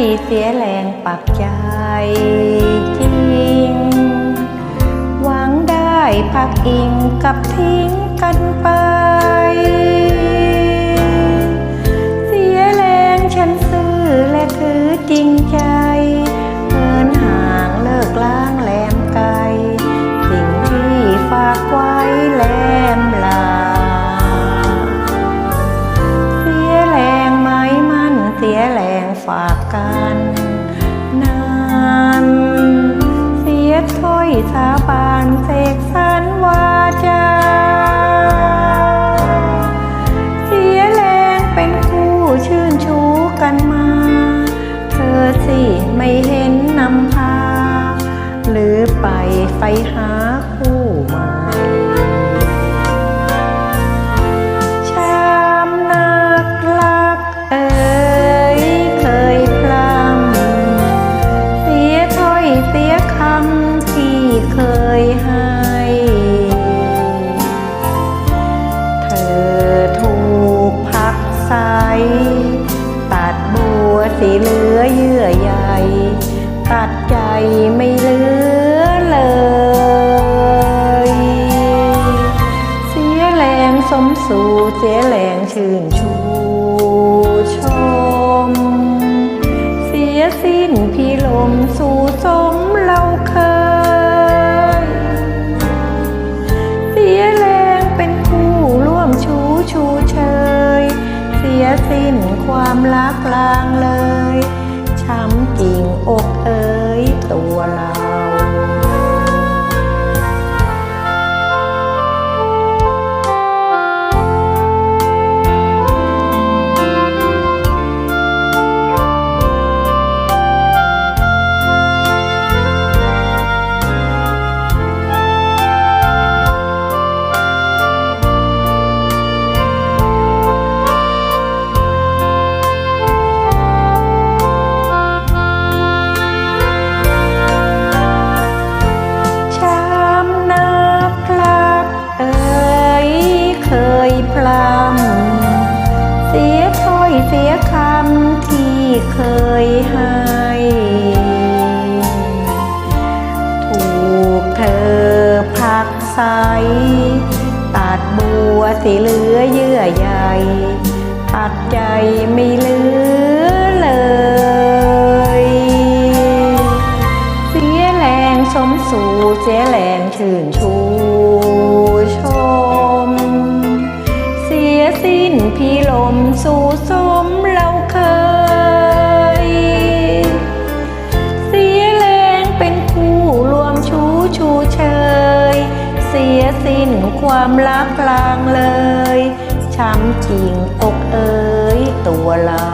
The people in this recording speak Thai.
ใครเสียแรงปักใจจริง หวังได้พักอิงกับทิ้งกันไป สาบานเสกสรรวาจา เสียแรงเป็นคู่ชื่นชูกันมา เธอสิไม่เห็นนำพา หรือไปไฟหา วสีเหลือเยื่อใยตัดใจไม่เหลือเลย เสียแรงสมสู่เสียแรงชื่นชูชม เสียสิ้นพี ความรักลางเลย ช้ำจริงอกเอ๋ เคยให้ ถูกเธอพักใส ตัดบัวสีเหลือเยื่อใยตัดใจไม่เหลือเลย เสียแรงสมสู่เสียแรงชื่นชูชม เสียสิ้นพี่ลมสู่ส สิ้นความรักกลางเลย ช้ำจริงอกเอ๋ยตัวเรา